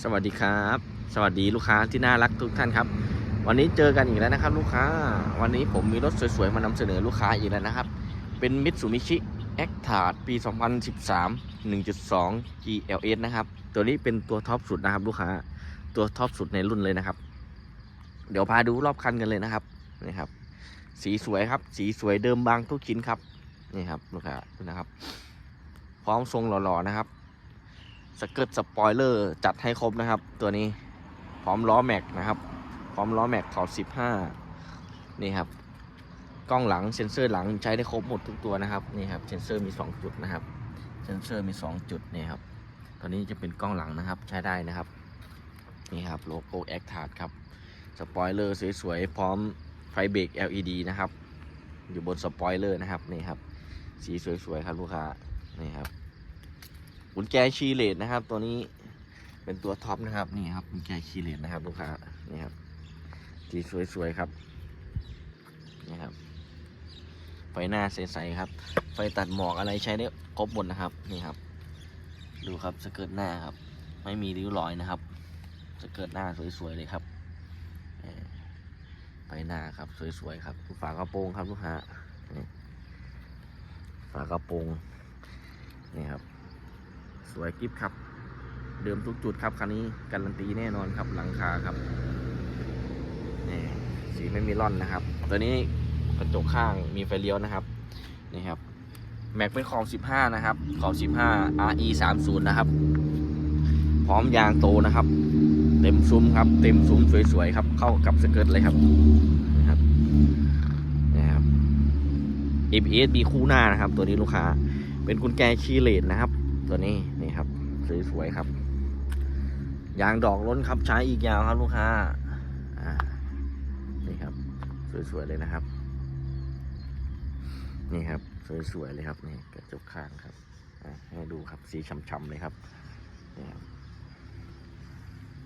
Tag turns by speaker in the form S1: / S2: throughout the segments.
S1: สวัสดีครับ สวัสดีลูกค้าที่น่ารักทุกท่านครับ วันนี้เจอกันอีกแล้วนะครับ ลูกค้า วันนี้ผมมีรถสวยๆมานำเสนอลูกค้าอีกแล้วนะครับ เป็น Mitsubishi a c t a r ปี 2013 1.2 GLS นะครับ ตัวนี้เป็นตัวท็อปสุดนะครับ ลูกค้า ตัวท็อปสุดในรุ่นเลยนะครับ เดี๋ยวพาดูรอบคันกันเลยนะครับนี่ครับ สีสวยครับ สีสวยเดิมบางทุกชิ้นครับ นี่ครับลูกค้าดูนะครับ พร้อมทรงหล่อๆนะครับ สเกิร์ตสปอยเลอร์จัดให้ครบนะครับ ตัวนี้พร้อมล้อแม็กนะครับ พร้อมล้อแม็กขอบ 15 นี่ครับ กล้องหลังเซ็นเซอร์หลังใช้ได้ครบหมดทุกตัวนะครับนี่ครับเซ็นเซอร์มี 2 จุดนะครับเซ็นเซอร์มี 2 จุดนี่ครับตัวนี้จะเป็นกล้องหลังนะครับใช้ได้นะครับนี่ครับโลโก้แอคทาร์ดครับสปอยเลอร์สวยๆพร้อมไฟเบรก LED นะครับ อยู่บนสปอยเลอร์นะครับนี่ครับสีสวยๆครับลูกค้านี่ครับ กุญแจคีเลสนะครับ ตัวนี้เป็นตัวท็อปนะครับนี่ครับกุญแจคีเลสนะครับลูกค้านี่ครับสีสวยๆครับนี่ครับ ไฟหน้าใสๆครับ ไฟตัดหมอกอะไรใช้ได้ครบหมดนะครับนี่ครับ ดูครับสเกิร์ตหน้าครับ ไม่มีริ้วรอยนะครับสเกิร์ตหน้าสวยๆเลยครับไฟหน้าครับสวยๆครับฝากระโปรงครับลูกค้านี่ฝากระโปรงนี่ครับ สวยกิฟครับ เดิมทุกจุดครับคันนี้การันตีแน่นอนครับหลังคาครับนี่สีไม่มีร่อนนะครับ ตัวนี้กระจกข้างมีไฟเลี้ยวนะครับนี่ครับแม็กเป็นของ15 นะครับของ15 RE 30นะครับ พร้อมยางโตนะครับ เต็มซุ้มครับ เต็มซุ้มสวยๆครับ เข้ากับสเกิร์ตเลยครับนะครับนี่ครับ ABS มีคู่หน้านะครับ ตัวนี้ลูกค้า เป็นกุญแจคีย์เลสนะครับ ตัวนี้ สวยๆครับ ยางดอกล้นครับใช้อีกยาวครับลูกค้าอ่านี่ครับ สวยๆเลยนะครับ นี่ครับ สวยๆเลยครับนี่กระจกข้างครับให้ดูครับสีช้ำๆเลยครับนี่ครับ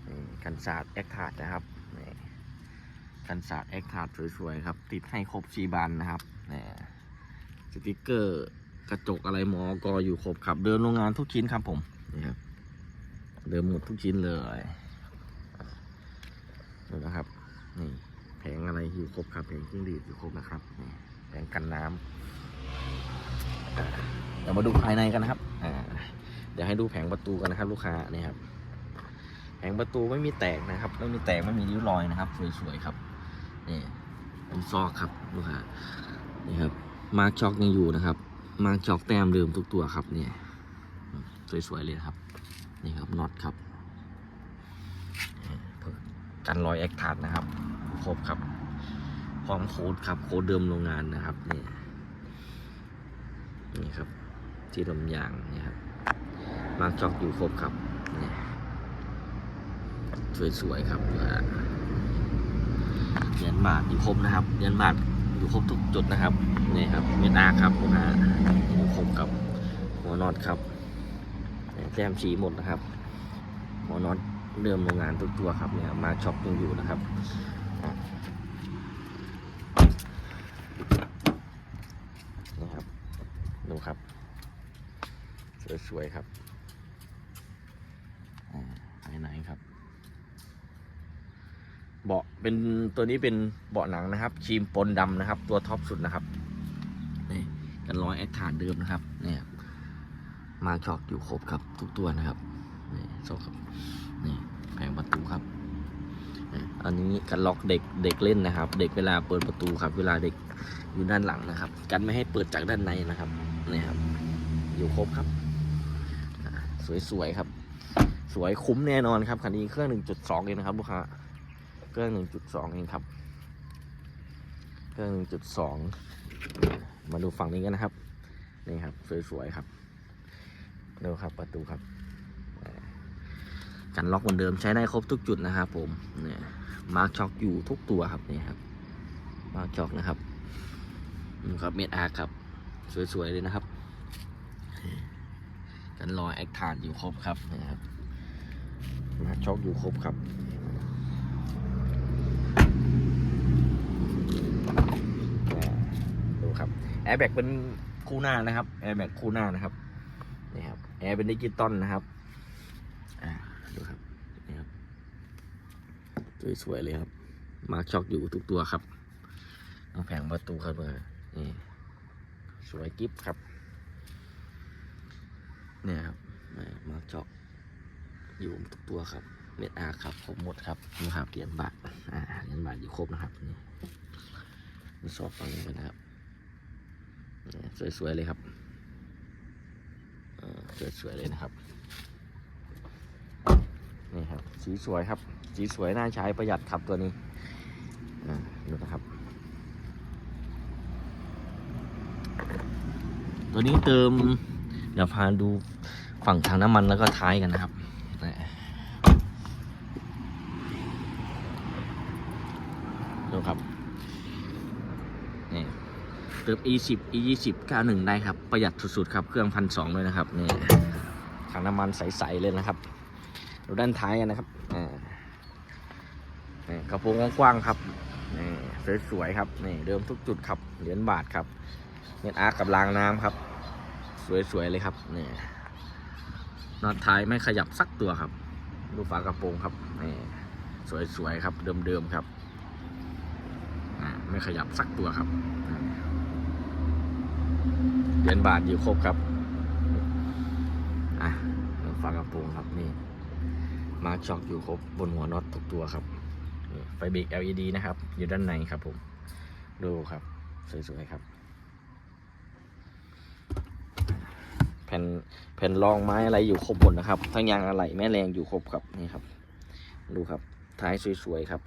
S1: นี่กันศาสตร์แอคทาร์ดนะครับนี่กันศาสตร์แอคทาร์ดสวยๆครับ ติดให้ครบสีบานนะครับนี่สติกเกอร์กระจกอะไรหมอกออยู่ครบครับ เดินโรงงานทุกชิ้นครับผม นี่ครับเดิมหมดทุกชิ้นเลยนี่นะครับนี่แผงอะไรอยู่ครบครับแผงจิ้งหรีดอยู่ครบนะครับนี่แผงกันน้ำเดี๋ยวมาดูภายในกันนะครับอ่าเดี๋ยวให้ดูแผงประตูกันนะครับ ลูกค้านี่ครับแผงประตูไม่มีแตกนะครับ ไม่มีแตกไม่มีริ้วรอยนะครับ สวยๆครับนี่เป็นซอกครับลูกค้านี่ครับมาร์กช็อกยังอยู่นะครับ มาร์กจอกแต้มเดิมทุกตัวครับเนี่ย สวยๆเลยครับ นี่ครับน็อตครับกันรอยแอคทาร์นะครับ ครบครับ พร้อมโค้ดครับโค้ดเดิมโรงงานนะครับนี่นี่ครับ ที่ลมยางนี่ครับมาร์กจอกอยู่ครบครับนี่สวยๆครับเหรียญบาทอยู่ครบนะครับเหรียญบาทอยู่ครบทุกจุดนะครับนี่ครับเมตาครับลูกค้าอยู่ครบกับ หัวน็อตครับ แต้มสีหมดนะครับหัวนอตเดิมโรงงานทุกตัวครับเนี่ยมาช็อปยังอยู่นะครับอะนี่ครับดูครับ สวยๆครับอ่าภายในครับ เบาะเป็นตัวนี้เป็นเบาะหนังนะครับครีมปนดำนะครับ ตัวท็อปสุดนะครับนี่กันร้อยแอคฐานเดิมนะครับเนี่ย มาช็อกอยู่ครบครับทุกตัวนะครับนี่โซ่ครับนี่แผงประตูครับอันนี้กันล็อกเด็กเด็กเล่นนะครับ เด็กเวลาเปิดประตูครับ เวลาเด็กอยู่ด้านหลังนะครับ กันไม่ให้เปิดจากด้านในนะครับนี่ครับ อยู่ครบครับสวยๆครับ สวยคุ้มแน่นอนครับคันนี้เครื่อง 1.2 เองนะครับลูกค้าเครื่อง 1.2 เองครับ เครื่อง 1.2 มาดูฝั่งนี้กันนะครับนี่ครับ สวยๆครับ ดูครับประตูครับกันล็อกเหมือนเดิมใช้ได้ครบทุกจุดนะครับผมเนี่ยมาร์กช็อคอยู่ทุกตัวครับนี่ครับมาร์กช็อคนะครับนี่ครับเมดอาร์ครับ สวยๆเลยนะครับ กันรอยแอคทานอยู่ครบครับนะครับมาร์กช็อคอยู่ครบครับดูครับแอร์แบ็กเป็นคู่หน้านะครับแอร์แบ็กคู่หน้านะครับนี่ครับ แอร์เป็นดิจิตอลนะครับ อ่าดูครับ สวยๆเลยครับ มาร์คช็อกอยู่ทุกตัวครับเอาแผงประตูครับมานี่สวยกิฟครับ เนี่ยครับมาร์คช็อกอยู่ทุกตัวครับเม็ดอาครับครบหมดครับนี่ครับเหรียญบาทอ่าเหรียญบาทอยู่ครบนะครับนี่มีสอบฟังกันนะครับสวยๆเลยครับ สวยๆเลยนะครับ นี่ครับ สีสวยครับ สีสวยน่าใช้ประหยัดครับตัวนี้อ่าดูนะครับ ตัวนี้เติมเดี๋ยวพาดูฝั่งทางน้ำมันแล้วก็ท้ายกันนะครับนี่ดูครับนี่ เติม e 10 e 20 91 ได้ครับ ประหยัดสุดๆครับ เครื่องพันสองเลยนะครับนี่ทางน้ำมันใสๆเลยนะครับ ดูด้านท้ายกันนะครับอ่านี่กระโปรงกว้างๆครับนี่สวยๆครับนี่เดิมทุกจุดครับเหรียญบาทครับเม็ดอาร์กับรางน้ำครับ สวยๆเลยครับนี่น็อตท้ายไม่ขยับสักตัวครับดูฝากระโปรงครับนี่สวยๆครับ เดิมๆครับอ่าไม่ขยับสักตัวครับ เหรียญบาทอยู่ครบครับอะฝากระโปรงครับนี่มาช็อคอยู่ครบบนหัวน็อตทุกตัวครับไฟเบรก LED นะครับ อยู่ด้านในครับผม ดูครับ สวยๆครับ แผ่นแผ่นรองไม้อะไรอยู่ครบหมดนะครับ ทั้งยางอะไหล่แม่แรงอยู่ครบครับนี่ครับ ดูครับ ท้ายสวยๆครับ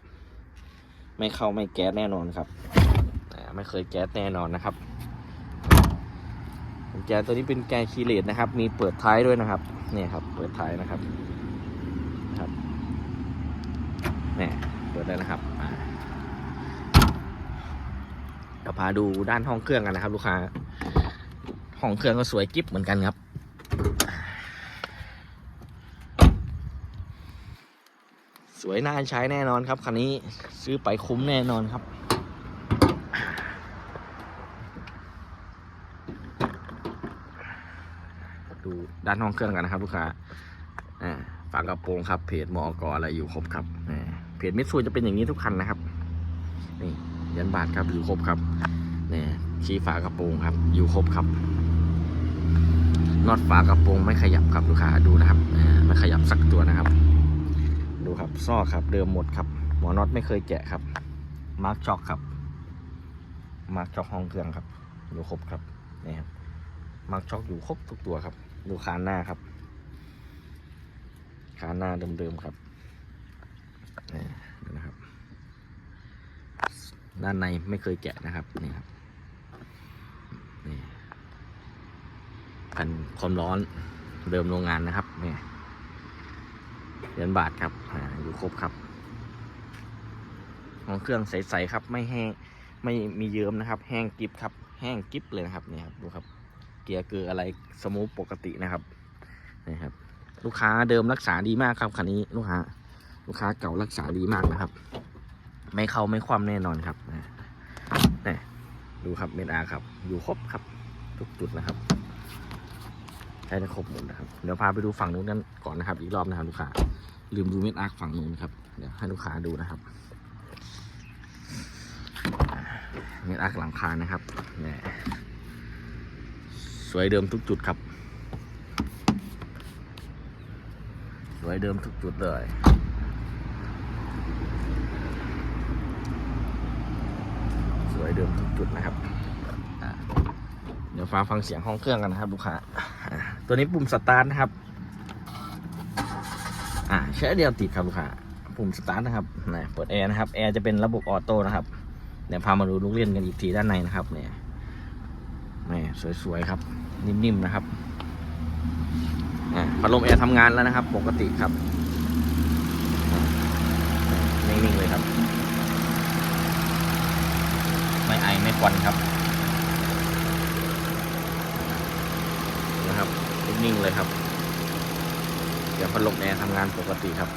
S1: ไม่เข้าไม่แก๊สแน่นอนครับไม่เคยแก๊สแน่นอนนะครับ กุญแจตัวนี้เป็นแกนคีเลตนะครับ มีเปิดท้ายด้วยนะครับเนี่ยครับ เปิดท้ายนะครับครับเนี่ยเปิดได้นะครับเดี๋ยวพาดูด้านห้องเครื่องกันนะครับ ลูกค้า ห้องเครื่องก็สวยกิ๊บเหมือนกันครับสวยน่าใช้แน่นอนครับคันนี้ซื้อไปคุ้มแน่นอนครับ ด้านห้องเครื่องกันนะครับลูกค้าฝากระโปรงครับเพจมอกอะไรอยู่ครบครับเพจมิตซูจะเป็นอย่างนี้ทุกคันนะครับนี่ยันบาทครับอยู่ครบครับนี่ชี้ฝากระโปรงครับ อยู่ครบครับน็อตฝากระโปรงไม่ขยับครับลูกค้าดูนะครับไม่ขยับสักตัวนะครับ ดูครับซอครับ เดิมหมดครับ หมอน็อตไม่เคยแกะครับ มาร์กช็อกครับมาร์กช็อกห้องเครื่องครับ อยู่ครบครับนี่ครับมาร์กช็อกอยู่ครบทุกตัวครับ ดูคานหน้าครับขาหน้าเดิมๆครับนี่นะครับ ด้านในไม่เคยแกะนะครับนี่ครับนี่แผ่นความร้อนเดิมโรงงานนะครับนี่เหรียญบาทครับออยู่ครบครับห้องเครื่องใสๆครับ ไม่แห้งไม่มีเยิ้มนะครับ แห้งกิฟครับ แห้งกิฟเลยนะครับนี่ครับดูครับ กียร์เกลืออะไรสมูทปกตินะครับนี่ครับ ลูกค้าเดิมรักษาดีมากครับคันนี้ลูกค้าลูกค้าเก่ารักษาดีมากนะครับ ไม่เข้าไม่คว่ำแน่นอนครับนะนี่ดูครับเมดอาครับ อยู่ครบครับ ทุกจุดนะครับใช้ได้ครบหมดนะครับเดี๋ยวพาไปดูฝั่งนู้นกันก่อนนะครับ อีกรอบนะครับ ลูกค้าลืมดูเมดอาร์ฝั่งนู้นครับเดี๋ยวให้ลูกค้าดูนะครับเมดอาร์หลังคานะครับเนี่ย สวยเดิมทุกจุดครับ สวยเดิมทุกจุดเลยสวยเดิมทุกจุดนะครับเดี๋ยวฟังฟังเสียงห้องเครื่องกันนะครับลูกค้าอ่าตัวนี้ปุ่มสตาร์ทนะครับอ่าใช้เดียวติดครับลูกค้าปุ่มสตาร์ทนะครับนะเปิดแอร์นะครับแอร์จะเป็นระบบออโต้นะครับเดี๋ยวพามาดูลูกเล่นกันอีกทีด้านในนะครับเนี่ย นี่สวยๆครับ นิ่มๆนะครับพัดลมแอร์ทำงานแล้วนะครับ ปกติครับนิ่งๆเลยครับ ไม่ไอไม่ควันครับนะครับนิ่งๆเลยครับ เดี๋ยวพัดลมแอร์ทำงานปกติครับ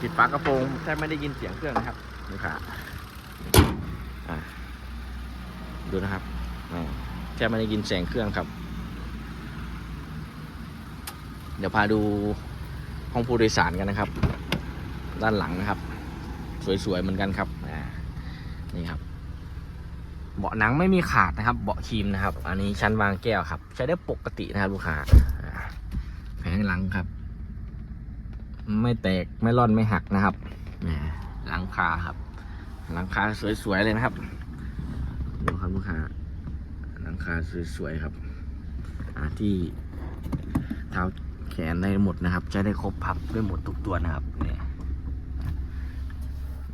S1: ปิดฝากระโปรงแทบไม่ได้ยินเสียงเครื่องนะครับลูกค้าอ่า ดูนะครับแค่ไม่ได้ยินเสียงเครื่องครับ เดี๋ยวพาดูห้องผู้โดยสารกันนะครับ ด้านหลังนะครับ สวยๆ เหมือนกันครับนี่ครับ เบาะหนังไม่มีขาดนะครับ เบาะครีมนะครับ อันนี้ชั้นวางแก้วครับ ใช้ได้ปกตินะครับลูกค้าแผงหลังครับ ไม่แตกไม่ร่อนไม่หักนะครับหลังคาครับ หลังคาสวยๆเลยนะครับดูครับลูกค้าหลังคาสวยๆครับที่เท้าแขนได้หมดนะครับใช้ได้ครบพับได้หมดทุกตัวนะครับเนี่ย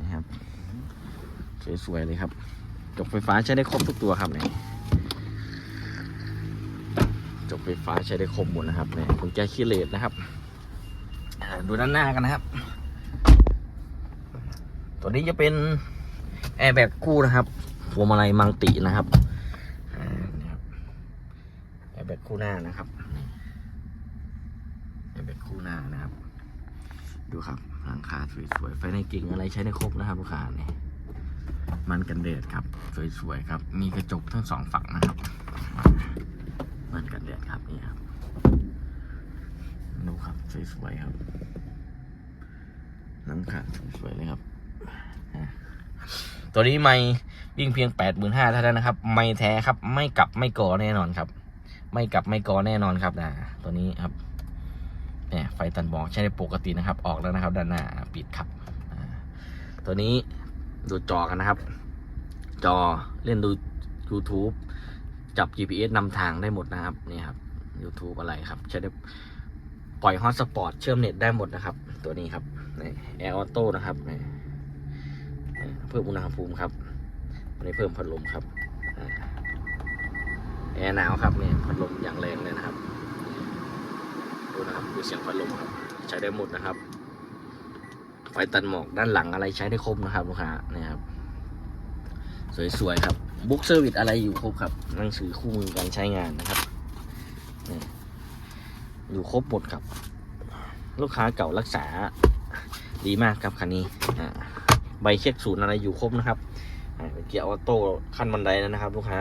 S1: นะครับสวยๆเลยครับจกไฟฟ้าใช้ได้ครบทุกตัวครับเนี่ยจกไฟฟ้าใช้ได้ครบหมดนะครับเนี่ยกุญแจคีย์เลสนะครับดูด้านหน้ากันนะครับ ตัวนี้จะเป็น แอร์แบกคู่นะครับพวงมาลัยมังตินะครับแอร์แบกคู่หน้านะครับแอร์แบกคู่หน้านะครับ ดูครับหลังคาสวยๆไฟในกิ่งอะไรใช้ได้ครบนะครับลูกค้านี่มันกันแดดครับสวยๆครับ มีกระจกทั้งสองฝั่งนะครับ มันกันแดดครับนี่ครับดูครับสวยๆครับหลังคาสวยๆเลยครับ ตัวนี้ไม่วิ่งเพียงแปดหมื่นห้าเท่านั้นนะครับ ไม่แท้ครับ ไม่กลับไม่กอแน่นอนครับ ไม่กลับไม่กอแน่นอนครับนะตัวนี้ครับเนี่ยไฟตันบอกใช้ได้ปกตินะครับ ออกแล้วนะครับ ด้านหน้าปิดครับ ตัวนี้ดูจอกันนะครับ จอเล่นดู YouTube จับ GPS นำทางได้หมดนะครับนี่ครับ YouTube อะไรครับ ใช้ได้ปล่อยฮอตสปอร์ตเชื่อมเน็ตได้หมดนะครับ ตัวนี้ครับนี่แอร์ออโต้นะครับ พิ่มอุณหภูมิครับอันนี้เพิ่มพัดลมครับแอร์หนาวครับเนี่ยพัดลมอย่างแรงเลยนะครับดูนะครับดูเสียงพัดลมครับ ใช้ได้หมดนะครับ ไฟตันหมอกด้านหลังอะไรใช้ได้ครบนะครับลูกค้าเนี่ยครับสวยๆครับบุ๊กเซอร์วิสอะไรอยู่ครบครับหนังสือคู่มือการใช้งานนะครับอยู่ครบหมดครับ ลูกค้าเก่ารักษาดีมากครับคันนี้อ่า ใบเช็คศูนย์อะไรอยู่ครบนะครับเป็นเกียร์ออโต้ขั้นบันไดแล้วนะครับ ลูกค้า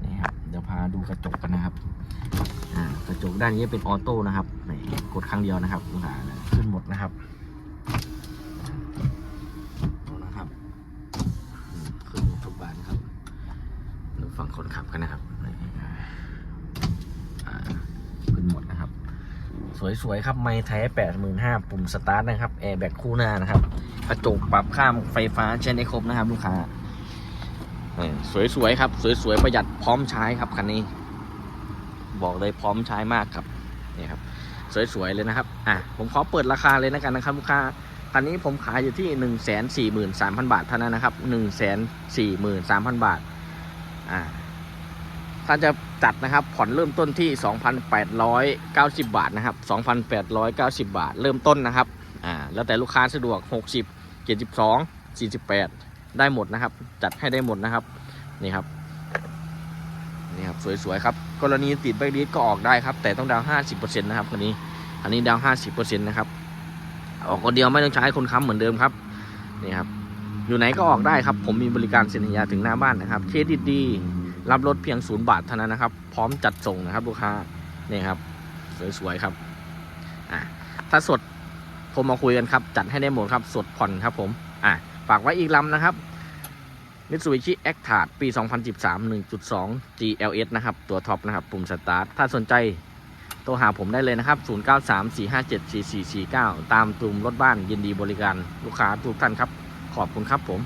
S1: เนี่ครับเดี๋ยวพาดูกระจกกันนะครับกระจกด้านนี้เป็นออโต้นะครับนี่กดครั้งเดียวนะครับลูกค้าขึ้นหมดนะครับนะครับอืมขึ้นทุกบานครับดูฝั่งคนขับกันนะครับนี่อ่าขึ้นหมดนะครับ สวยๆครับ ไม้แท้แปดหมื่นห้าปุ่มสตาร์ทนะครับ แอร์แบ็กคู่หน้านะครับ กระจกปรับข้ามไฟฟ้าใช้ได้ครบนะครับ ลูกค้าสวยๆครับ สวยๆประหยัดพร้อมใช้ครับคันนี้ บอกเลยพร้อมใช้มากครับนี่ครับ สวยๆเลยนะครับ อะผมขอเปิดราคาเลยนะกันนะครับ ลูกค้าคันนี้ผมขายอยู่ที่หนึ่งแสนสี่หมื่นสามพันบาทเท่านั้นนะครับหนึ่งแสนสี่หมื่นสามพันบาท อ่า ถ้าจะจัดนะครับผ่อนเริ่มต้นที่สองพันแปดร้อยเก้าสิบาทนะครับสองพันแปดร้อยเก้าสิบาท เริ่มต้นนะครับอ่าแล้วแต่ลูกค้าสะดวกหกสิบเจ็ดสิบสองสี่สิบแปดได้หมดนะครับ จัดให้ได้หมดนะครับนี่ครับนี่ครับสวยๆครับกรณีติดแบลิสก็ออกได้ครับ แต่ต้องดาวห้าสิบเปอร์เซ็นะครับคันนี้อันนี้ดาวห้าสิบเปอร์เซ็นต์นะครับออกคนเดียวไม่ต้องใช้คนค้ำเหมือนเดิมครับนี่ครับอยู่ไหนก็ออกได้ครับ ผมมีบริการเซ็นสัญญาถึงหน้าบ้านนะครับเครดิตดี รับรถเพียงศูนย์บาทเท่านั้นนะครับ พร้อมจัดส่งนะครับลูกค้านี่ครับ สวยๆครับอะถ้าสดผมมาคุยกันครับ จัดให้ได้หมดครับ สดผ่อนครับผมอะฝากไว้อีกลำนะครับ Mitsubishi a c t a r ปี 2013 1.2 GLS นะครับ ตัวท็อปนะครับ ปุ่มสตาร์ท ถ้าสนใจโทรหาผมได้เลยนะครับ 0934574449 ตามตุมรถบ้านยินดีบริการลูกค้าทุกท่านครับ ขอบคุณครับผม